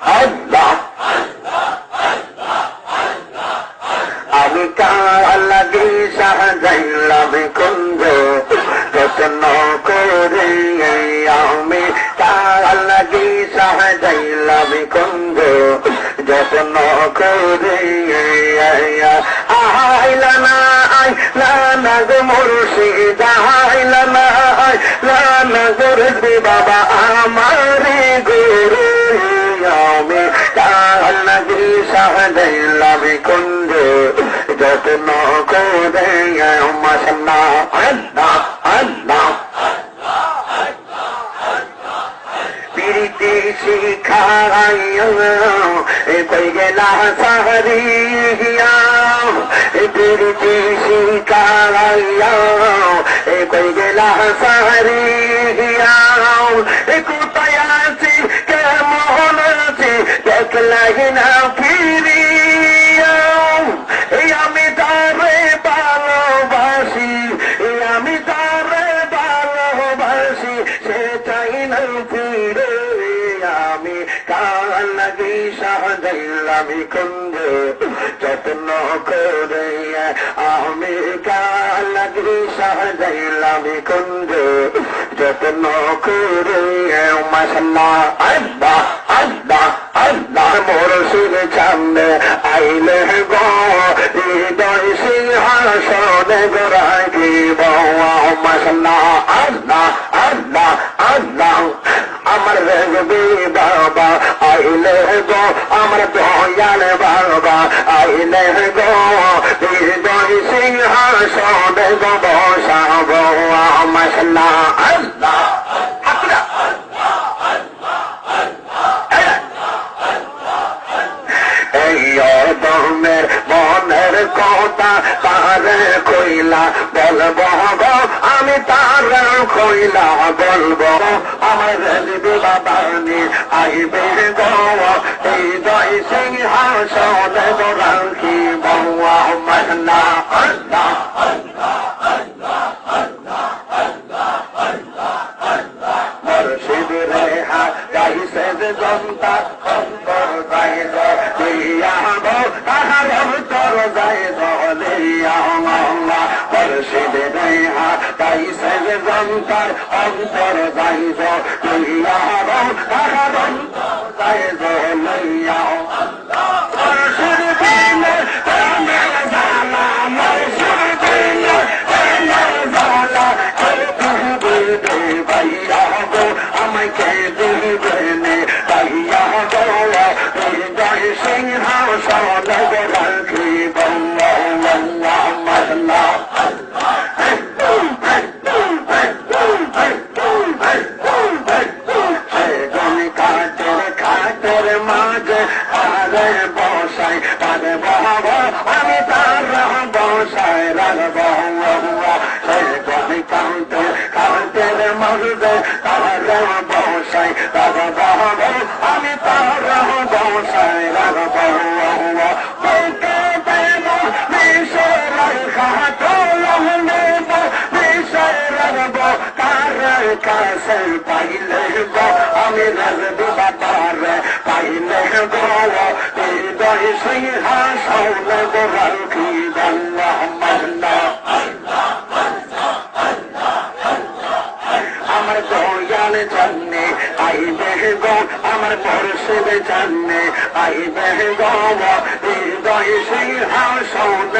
আল্লাহ আমি কালাগি সাহাযাইলাম কুঞ্জ যত্ন করে আমি কালাগি সাহাযাইলাম কুঞ্জ যত্ন করে আইলা না আইলা না গো মুর্শিদ আইলা না আইলা না গো রে বাবা আমারে গুরু আমি কালাগি সাহাযাইলাম কুঞ্জ যত্ন করে মাসাল্লাহ আল্লাহ আল্লাহ প্রীতি শিখাইয়া কই গেলা সাহরিয়া প্রীতি শিখাইয়া কই গেলা সাহরিয়া কোথায় আছি কেমন না ফিরিয়া এই আমি তারে ভালোবাসি আমি তারে ভালোবাসি সে চাই না ফিরে আমি লাগি সাহায্যামি কুঞ্জ যত্ন করে আমি লাগি সাহায্যামি কুঞ্জ যত্ন করে মাসাল্লাহ আল্লাহ। আল্লাহ মোর সিং সামনে আইলে গো, হৃদয় সিংহাসনে গোরাগি বাবা মাসাল্লাহ আল্লাহ আল্লাহ আল্লাহ। আমার রেগবি বাবা আইলে গো, আমার দয়াল বাবা আইলে গো, হৃদয় সিংহাসনে গো বসাবো মাসাল্লাহ আল্লাহ। এই অদমের মনের কথা তার কইলা বলব গো আমি তার কইলা বলব আমার বাবানি আইবে গো এই জয় সিংহাসন রাখি বৌয়া মহনা আল্লাহ জনতা অন্তর যাই দিয়া মঙ্গা মুর্শিদ রে হা গাইছে যে জনতার অন্তর যাই দিয়া গো তাহার কাছে পাইলে গো, আমি রাখব তার পাইলে গো, হৃদয় সিংহাসন গো, রাখি আল্লাহ আমার দয়াল জানে, আইবে গো, আমার পরশুদ জানে, আইবে গো, হৃদয় সিংহাসন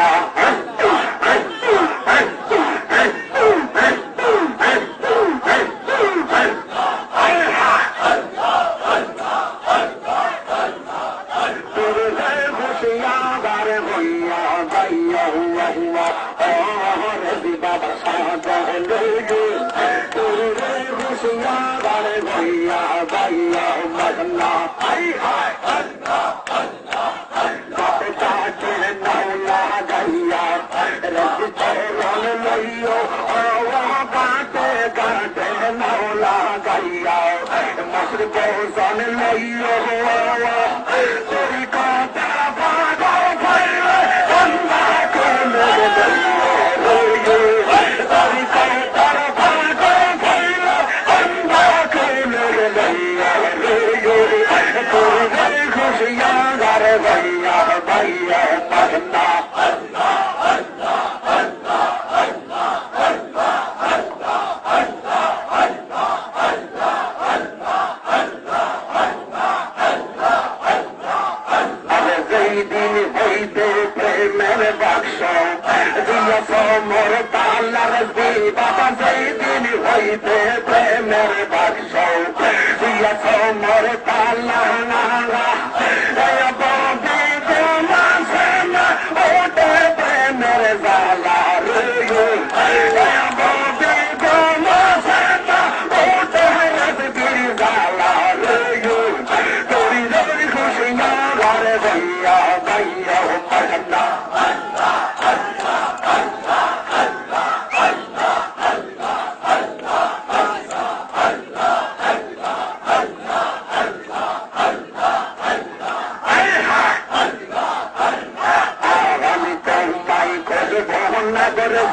হুশিয়ার मतिलो सन लैयो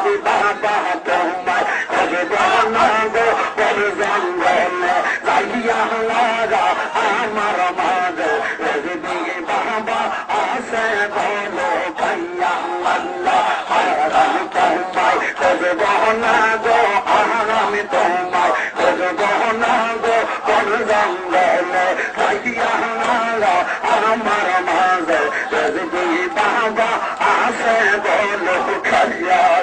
করেছি বাবা তোমায় করব না গো বল জঙ্গলে যাইয়া লাগা আমার মাঝে রবি বাবা আসে বলো কাইয়া আল্লাহ আমি তোমায় করব না গো আমি তোমায় করব না গো বল জঙ্গলে যাইয়া লাগা আমার মাঝে রবি বাবা আসে বলো কাইয়া হাত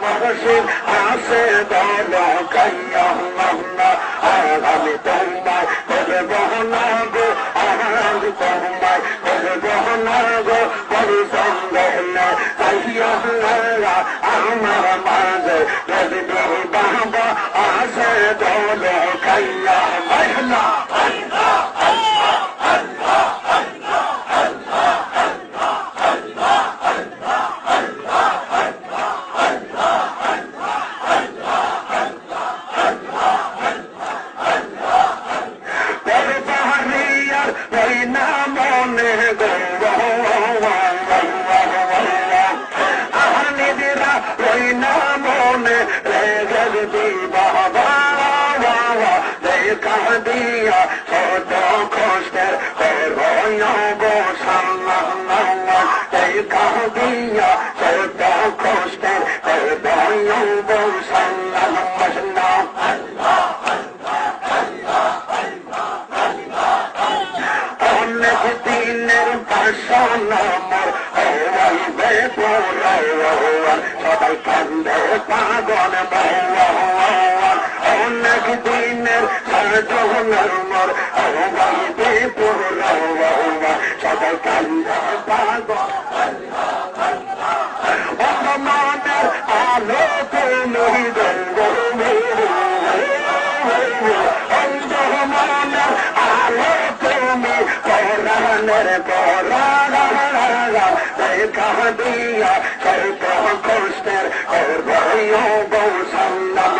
মরশিদ আসে দল কাইয়া আমি তোমায় করে বহনা গো আমি তোমায় করে বহনা গো বড় সঙ্গে কাইয়া আমার মাঝে যদি বাবা আসে দল কাইয়া মহিলা کہ بہت کوشتر اور بھائیوں کو سندم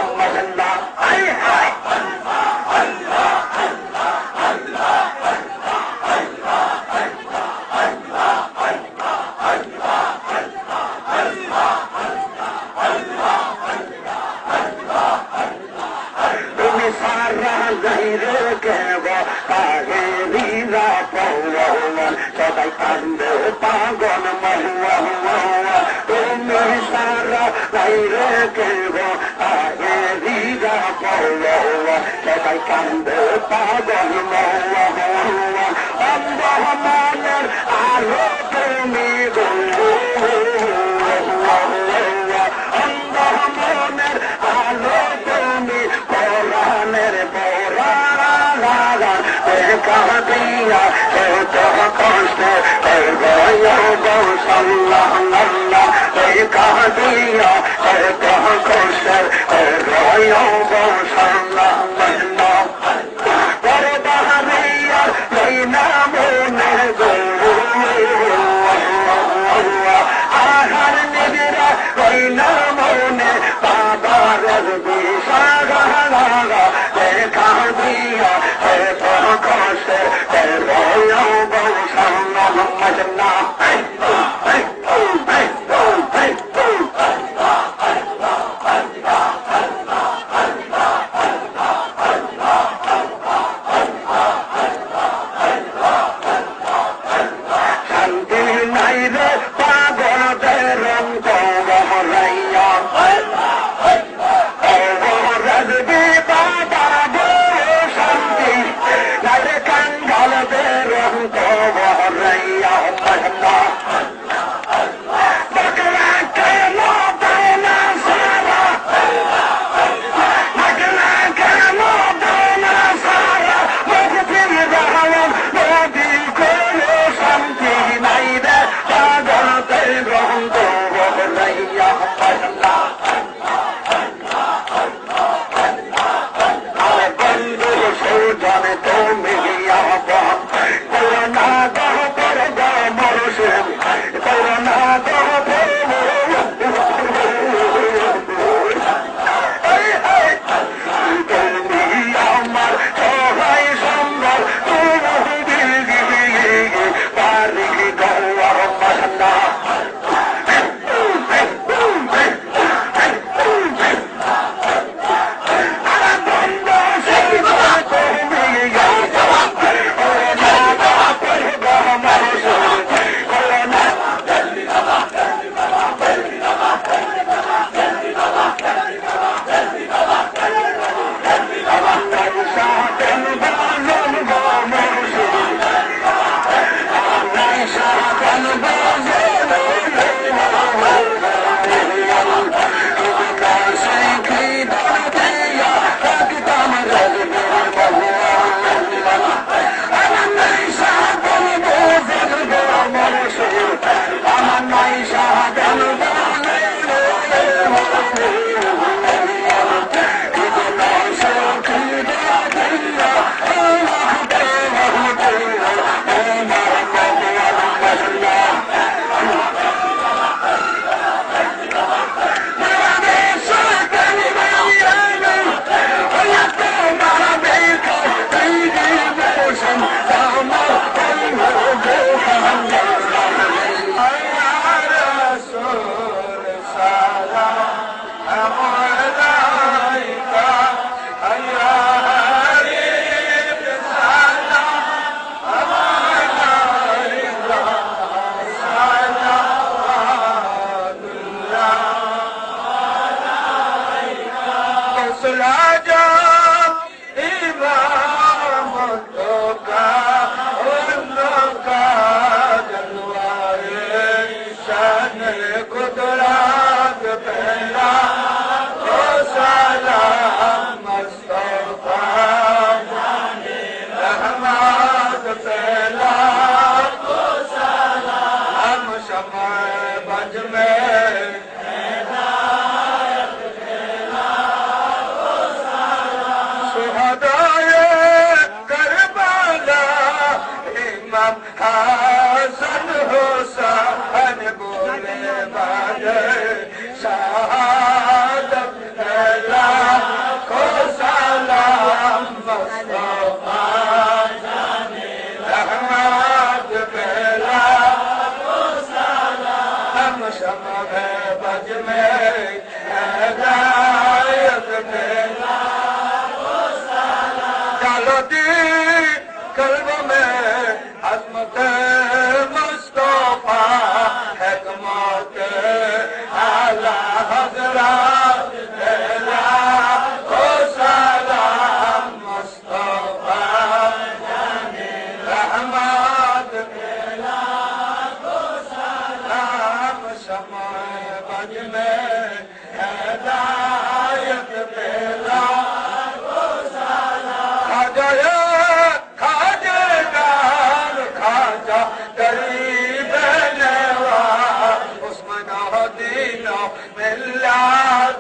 কান্দে পাগল মহুয়া অন্ধ মনের আলো তুমি গো। অন্ধ মনের আলো তুমি কোরআনের পরাণ দেখা দিয়া কষ্ট গৌসাল্লাহ দেখা দিয়া কষ্ট গৌসাল্লাহ পরে Ram, মমতা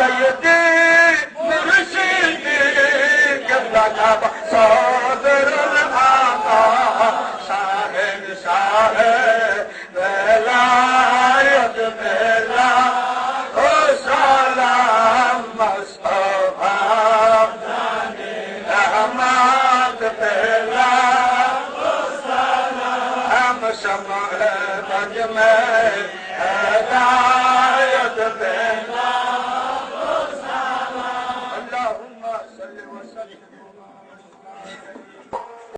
सैयदी मुर्शिदी कबला काबा